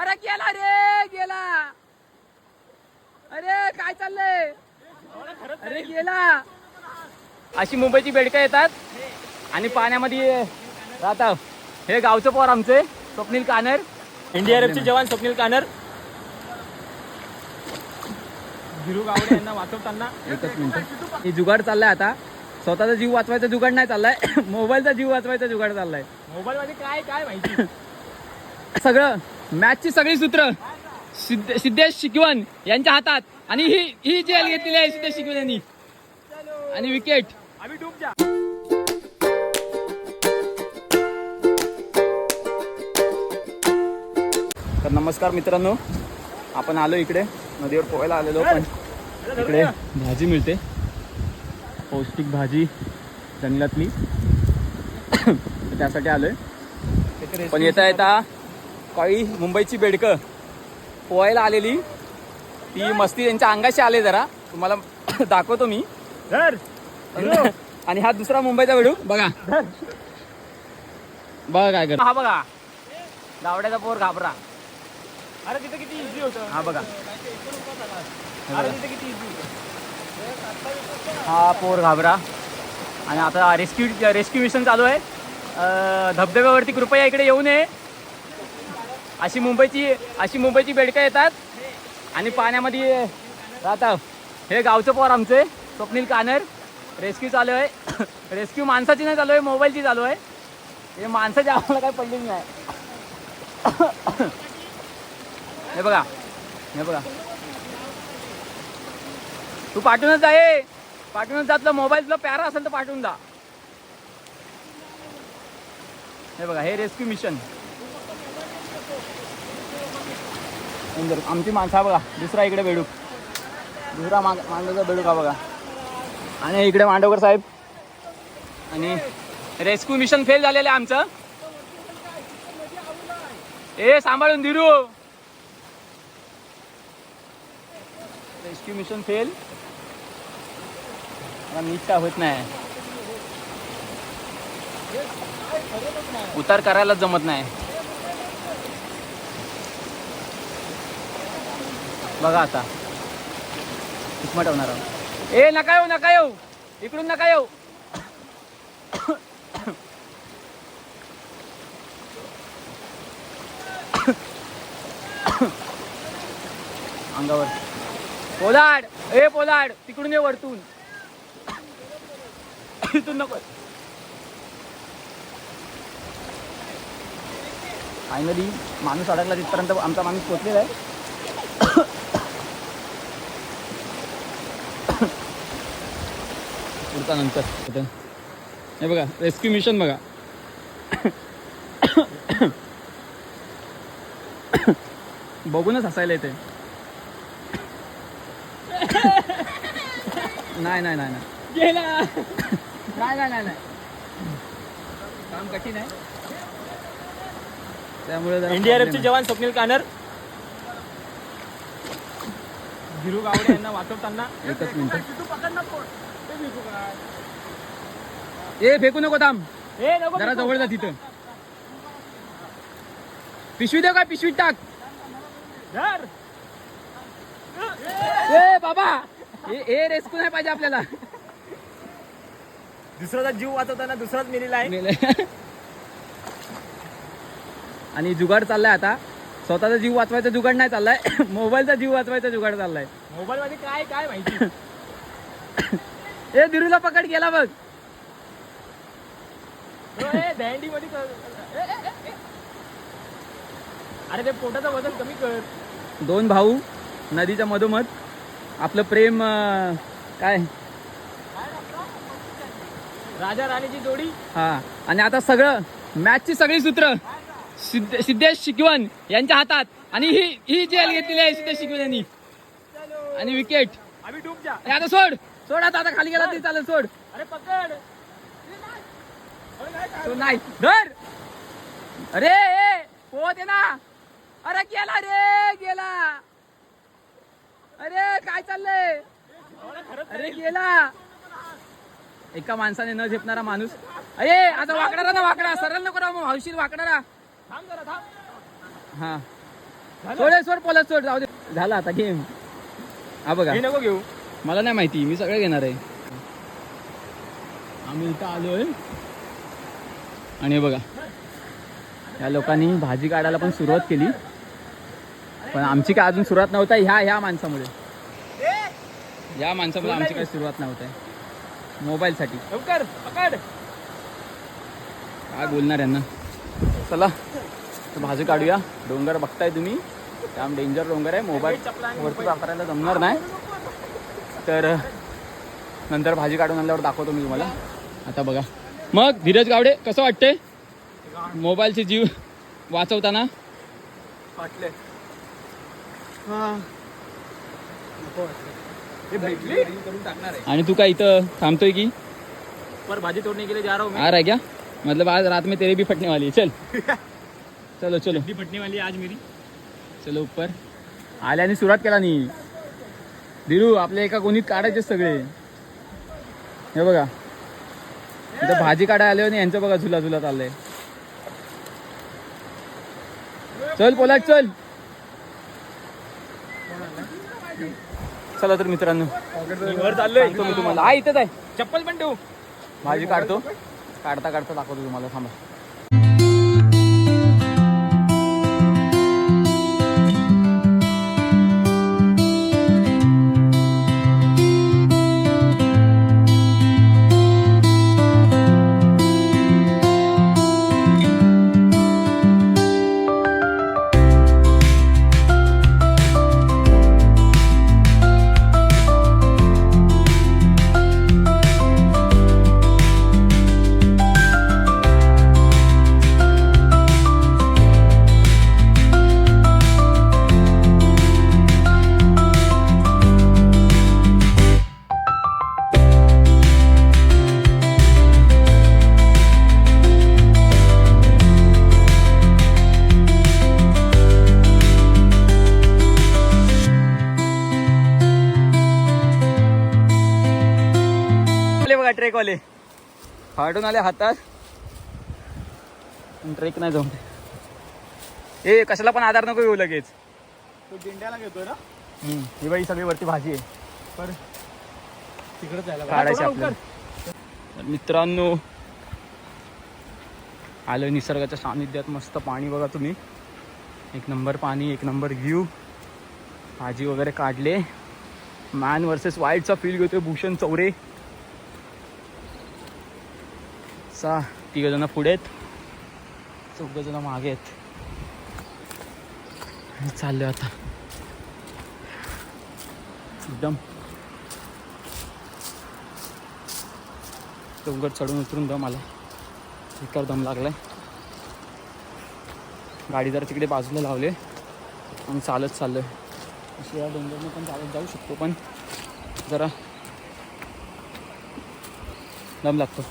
अरे गेला रे गेला. अरे काय चाललंय? अरे गेला. अशी मुंबईची बेडकं येतात आणि पाण्यामध्ये राहतात हे गावचं पोर आमचे स्वप्नील कानर. एनडीआरएफचे जवान स्वप्नील कानर. गिरू गावडे यांना वाचवताना एकच मिनिट. हे जुगाड चाललाय आता. स्वतःचा जीव वाचवायचा जुगाड नाही चाललाय. मोबाईलचा जीव वाचवायचा जुगाड चाललाय. मोबाईल मध्ये काय काय माहिती? सगळं मॅचची सगळी सूत्र सिद्ध- सिद्धेश शिकवण यांच्या हातात. आणि ही ही जेल घेतलेली आहे सिद्धेश शिकवण यांनी. आणि विकेट आम्ही डूब जा. तर नमस्कार मित्रांनो. आपण आलो इकडे. नदीवर पोहायला आलेलो पण इकडे भाजी मिळते. पौष्टिक भाजी जंगलातली. त्यासाठी आलोय. पण येता येता काही मुंबईची बेडकं पोहायला आलेली. ती मस्ती त्यांच्या अंगाशी आले जरा. तुम्हाला दाखवतो मी. आणि हा दुसरा मुंबईचा वेडू. बघा. बघा काय कर हा बघा. दावड्याचा पोर घाबरा. अरे तिथे किती इझी होतं. हा बघा. हा पोर घाबरा. आणि आता रेस्क्यू रेस्क्यू मिशन चालू आहे. धबधब्यावरती कृपया इकडे येऊ नये. अशी मुंबईची अशी मुंबईची बेडकं येतात. आणि पाण्यामध्ये राहतात हे गावचं पोर आमचे स्वप्नील कानर. रेस्क्यू चालू आहे. रेस्क्यू माणसाची नाही चालू आहे मोबाईलची चालू आहे. हे माणसाच्या आम्हाला काय पडलेली नाही. हे बघा. हे बघा. तू पाठवूनच जा हे पाठवूनच जा तुला मोबाईल तुला प्यारा असेल तर पाठवून जा. हे बघा हे रेस्क्यू मिशन सुंदर. आमची माणसं बघा. दुसरा इकडे बेडूक. दुसरा माग मांडवचा बेडूक हा बघा. आणि इकडे मांडवकर साहेब. आणि रेस्क्यू मिशन फेल झालेलं आहे आमचं. ए सांभाळून दिरू रेस्क्यू मिशन फेल. मला नीट होत नाही. उतार करायला जमत नाही. बघा आता. किस्मत होणार आहोत. ए नका येऊ नका येऊ. इकडून नका येऊ. अंगावर. पोलाड. ए पोलाड. तिकडून ये वरतून. इथून नको. फायनली माणूस अडकला तिथपर्यंत आमचा माणूस पोचलेला आहे. पुढचा नंतर. आता. हे बघा रेस्क्यू मिशन बघा. बघूनच हसायला येते नाही नाही नाही नाही. गेला. नाही नाही नाही नाही. काम कठीण आहे. त्यामुळे जरा एनडीआरएफचे जवान स्वप्नील कानर. गिरू गावडे यांना वाचवताना. एकच मिनिट. ए फेकू नको थांब. ए नको जरा. जवळ जा तिथं. पिशवी देऊ काय? पिशवीत टाक. धर. ए बाबा. ए ए रेस्क्यू नाही पाहिजे आपल्याला. दुसऱ्याचा जीव वाचवताना दुसराच मेलेला आहे. मेले. आणि जुगाड चाललाय आता. स्वतःचा जीव वाचवायचा जुगाड नाही चाललाय. मोबाईलचा जीव वाचवायचा जुगाड चाललाय. मोबाईल मध्ये काय काय माहिती? ए दिरूला पकड गेला बघ. मध्ये. अरे ते पोटाचं वजन कमी कर. दोन भाऊ नदीच्या मधोमध. आपलं प्रेम काय? राजा राणीची जोडी. हा. आणि आता सगळं मॅचची सगळी सूत्र. सिद्ध- सिद्धेश शिकवण यांच्या हातात. आणि ही ही जेल घेतलेली आहे सिद्धेश शिकवण यांनी. आणि विकेट. आम्ही डूब जा. आता सोड. सोड आता आता खाली गेला तरी चालेल सोड. अरे पकड. तो नाही. धर. अरे पोहत आहे ना. अरे गेला रे गेला. अरे काय चाललंय? अरे गेला. एका माणसाने न झेपणारा माणूस. अरे आता वाकडा राहा ना वाकडा. सरळ नको राहा मग हौशील थांब हा. सोड सोड पोला सोड. जाऊ दे. झाला आता गेम. हा बघा. नको घेऊ. मला नाही माहिती मी सगळं घेणार आहे. आम्ही इथं आलोय. आणि हे बघा या लोकांनी भाजी काढायला पण सुरुवात केली. पण आमची काय अजून सुरुवात नव्हता ह्या ह्या माणसामुळे. या माणसामुळे आमची काही सुरुवात नव्हती. मोबाईलसाठी. काय बोलणार यांना? चला भाजी काढूया. डोंगर बघताय तुम्ही. त्याम डेंजर डोंगर आहे. मोबाईल वरती वापरायला जमणार नाही. तर नंतर भाजी काढून आणल्यावर दाखवतो मी तुम्हाला. आता बघा. मग धीरज गावडे कसं वाटते मोबाईलचे जीव वाचवताना? वाटले. हे. आणि तू काय इथं थांबतोय की? पर भाजी तोडने के लिए जा रहा हूँ मैं. आ रहा है क्या? मतलब आज रात में तेरे भी फटने वाली है. चल. चलो चलो. फटने वाली आज मेरी. चलो ऊपर. आल्याने सुरुवात केला नाही दिरू आपल्या एका कोणीत काढायचे सगळे. हे बघा. इथं भाजी काढायला आले आणि यांचं बघा झुला झुला चाललंय चल पोलाट चल. चला तर मित्रांनो चाललंय वर चाललोय तुम्हाला हा इथेच आहे. चप्पल पण ठेवू. भाजी काढतो. काढता काढता दाखवतो तुम्हाला थांबा. ट्रेकवाले फाटून आले हातात. ट्रेक नाही जाऊन. ए कशाला पण आधार नको येऊ लगेच. तो दिंड्याला घेतोय ना? ही बाई सगळी वरती भाजी आहे. पर तिकडे जायला काढायची लवकर. आपल्याला. तर मित्रांनो आलं निसर्गाच्या सानिध्यात. मस्त पाणी बघा तुम्ही. एक नंबर पाणी एक नंबर व्ह्यू भाजी वगैरे काढले. मॅन वर्सेस वाईल्डचा फील घेतोय. भूषण चौरे. सहा तिघ जण पुढे आहेत चौघ जण मागे आहेत चाललो आता. एकदम. डोंगर चढून उतरून दम आला इतका दम लागलाय. गाडी जरा तिकडे बाजूला लावले आणि चालत चाललोय. अशी या डोंगरने पण चालत जाऊ शकतो पण जरा दम लागतो.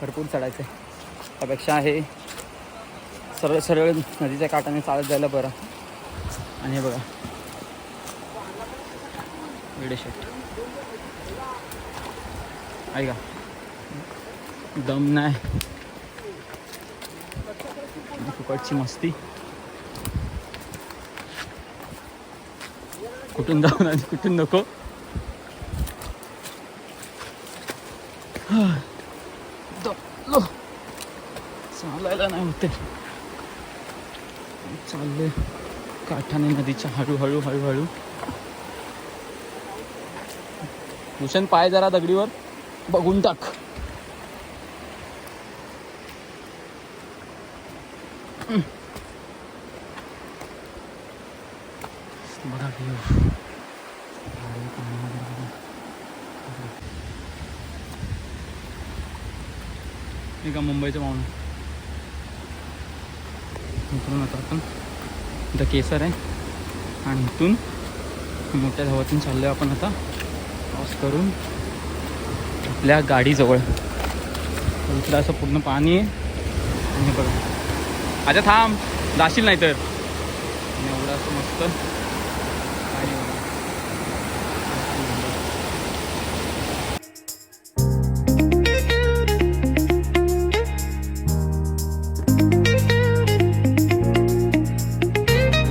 भरपूर चढायचं आहे. त्यापेक्षा हे सरळ सरळ नदीच्या काठाने चालत जायला बरं. आणि हे बघा. वेडे शेट. ऐका. दम नाही. फुकटची मस्ती. कुठून जाऊन आणि कुठून नको? वाटते. चालले काठाने नदीच्या हळूहळू हळूहळू. भूषण पाय जरा दगडीवर. बघून टाक. हम्म. बघा का. मुंबईचं पाहुणं इकडून आता आपण इथं केसर आहे. आणि इथून मोठ्या धावातून चाललो आपण आता. क्रॉस करून आपल्या गाडीजवळ इथलं असं पूर्ण पाणी आहे. आणि बघा. अच्छा थांब. जाशील नाही तर एवढं असं मस्त